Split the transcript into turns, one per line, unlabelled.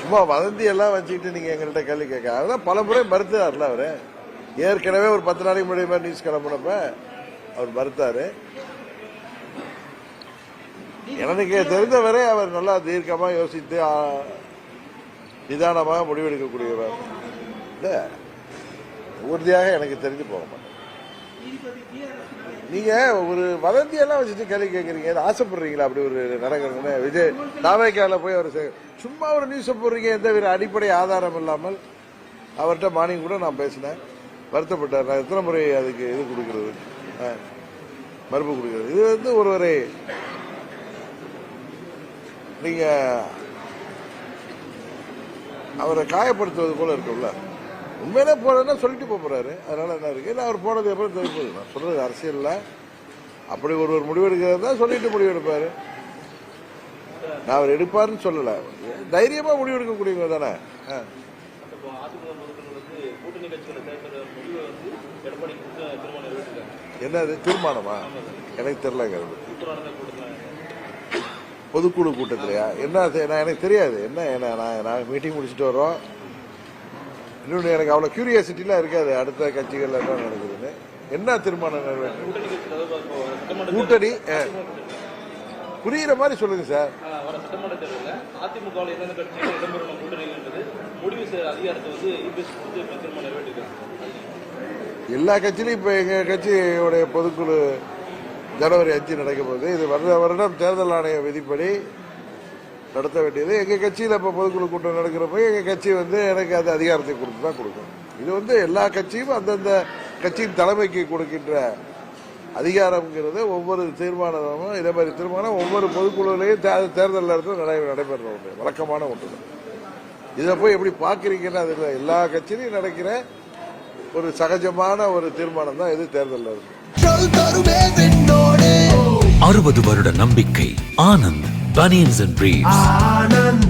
சும்மா வதந்தி எல்லாம் வச்சுக்கிட்டு நீங்க எங்கள்கிட்ட கேள்வி கேட்க அதெல்லாம் பல முறை மறுத்தார்ல அவரு. ஏற்கனவே ஒரு பத்து நாளைக்கு முன்னாடி மாதிரி நியூஸ் கிளம்புனப்ப அவர் மறுத்தாரு. எனக்கு தெரிந்தவரை அவர் நல்லா தீர்க்கமா யோசித்து நிதானமாக முடிவெடுக்கக்கூடியவர். இல்ல உறுதியாக எனக்கு தெரிஞ்சு போக மாட்டேன் நீங்க ஒரு வதந்தியெல்லாம் வச்சுட்டு கேள்வி கேட்குறீங்க ஆசைப்படுறீங்களா? அப்படி ஒரு நடக்கிறதுன்னு விஜய் நாவேக்காவில் போய் அவர் சும்மா ஒரு நியூஸை போடுறீங்க. எந்த ஒரு அடிப்படை ஆதாரம் இல்லாமல் அவர்கிட்ட மார்னிங் கூட நான் பேசினேன். வருத்தப்பட்டார். நான் எத்தனை முறை அதுக்கு இது கொடுக்கறது? ஆ, மறுப்பு கொடுக்கறது. இது வந்து ஒருவரை நீங்க அவரை காயப்படுத்துவது போல இருக்கும்ல. உண்மையிலே போறதுன்னா சொல்லிட்டு போறாரு. அதனால என்ன இருக்கு? இல்லை அவர் போனது அப்புறம் தெரியும் போகுது நான் சொல்றது அரசியல்ல அப்படி ஒருவர் முடிவெடுக்கிறதா சொல்லிட்டு முடிவெடுப்பாரு நான் அவர் எடுப்பாருன்னு சொல்லல. தைரியமா தானே?
முடிவை திருமணம் நிறைவேற்றிருக்காங்க
என்னது? தீர்மானமா? எனக்கு தெரியலங்க அது
இப்போ நடந்த கூட்டத்தில்
பொதுக்குழு கூட்டத்திலையா? என்ன எனக்கு தெரியாது. என்ன நான் மீட்டிங் முடிச்சுட்டு வரோம் இன்னொன்று எனக்கு அவ்வளோ கியூரியாசிட்டிலாம் இருக்காது. அடுத்த கட்சிகள் என்ன நடக்குதுன்னு. என்ன தீர்மானம் நிறைவேற்று
கூட்டணி.
புரியுற மாதிரி சொல்லுங்க சார். எல்லா கட்சியிலும் இப்போ எங்கள் கட்சியோடைய பொதுக்குழு ஜனவரி அஞ்சு நடக்க போகுது. இது வருட வருடம் தேர்தல் ஆணைய விதிப்படி நடத்த வேண்டியது. எங்கள் கட்சியில் இப்போ பொதுக்குழு கூட்டம் நடக்கிறப்ப எங்கள் கட்சி வந்து எனக்கு அந்த அதிகாரத்தை கொடுத்து தான் கொடுக்கும். இது வந்து எல்லா கட்சியும் அந்தந்த கட்சியின் தலைமைக்கு கொடுக்கின்ற அதிகாரம்ங்கிறது ஒவ்வொரு தீர்மானமும் இதே மாதிரி தீர்மானம் ஒவ்வொரு பொதுக்குழுவிலையும் தே- தேர்தல் நேரத்தில் நடை நடைபெற ஒன்று. வழக்கமான ஒன்று. இதை போய் எப்படி பார்க்குறீங்கன்னா அது இல்லை. எல்லா கட்சியிலையும் நடக்கிற ஒரு சகஜமான ஒரு தீர்மானம் தான் இது தேர்தலில் இருக்கு
சொல் தருவே விண்ணோடு.
அறுபது வருட நம்பிக்கை ஆனந்த் Bunions and
Briefs.